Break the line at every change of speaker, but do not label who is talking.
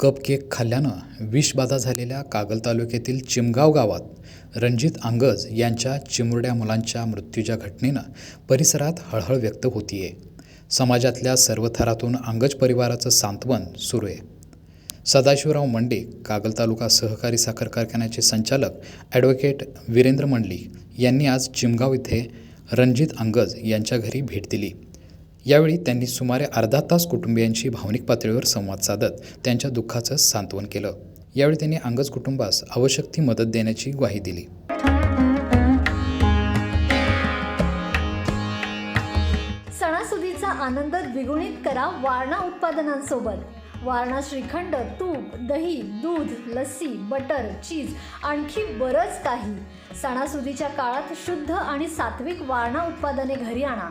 Cup cake खाल्ल्यानं विषबाधा झालेल्या कागल तालुक्यातील चिमगाव गावात रणजित अंगज यांच्या चिमुरड्या मुलांच्या मृत्यूच्या घटनेनं परिसरात हळहळ व्यक्त होतीये. समाजातल्या सर्व थरातून अंगज परिवाराचं सांत्वन सुरू आहे. सदाशिवराव मंडे कागल तालुका सहकारी साखर कारखान्याचे संचालक ॲडव्होकेट वीरेंद्र मंडलिक यांनी आज चिमगाव इथे रणजित अंगज यांच्या घरी भेट दिली. यावेळी त्यांनी सुमारे अर्धा तास कुटुंबियांशी भावनिक पातळीवर संवाद साधत त्यांच्या दुःखाचं सांत्वन केलं. यावेळी त्यांनी अंगज कुटुंबास आवश्यक ती मदत देण्याची ग्वाही दिली.
सणासुदीचा आनंद द्विगुणित करा वारणा उत्पादनांसोबत. वारणा श्रीखंड तूप दही दूध लस्सी बटर चीज आणखी बरंच काही. सणासुदीच्या काळात शुद्ध आणि सात्विक वारणा उत्पादने घरी आणा.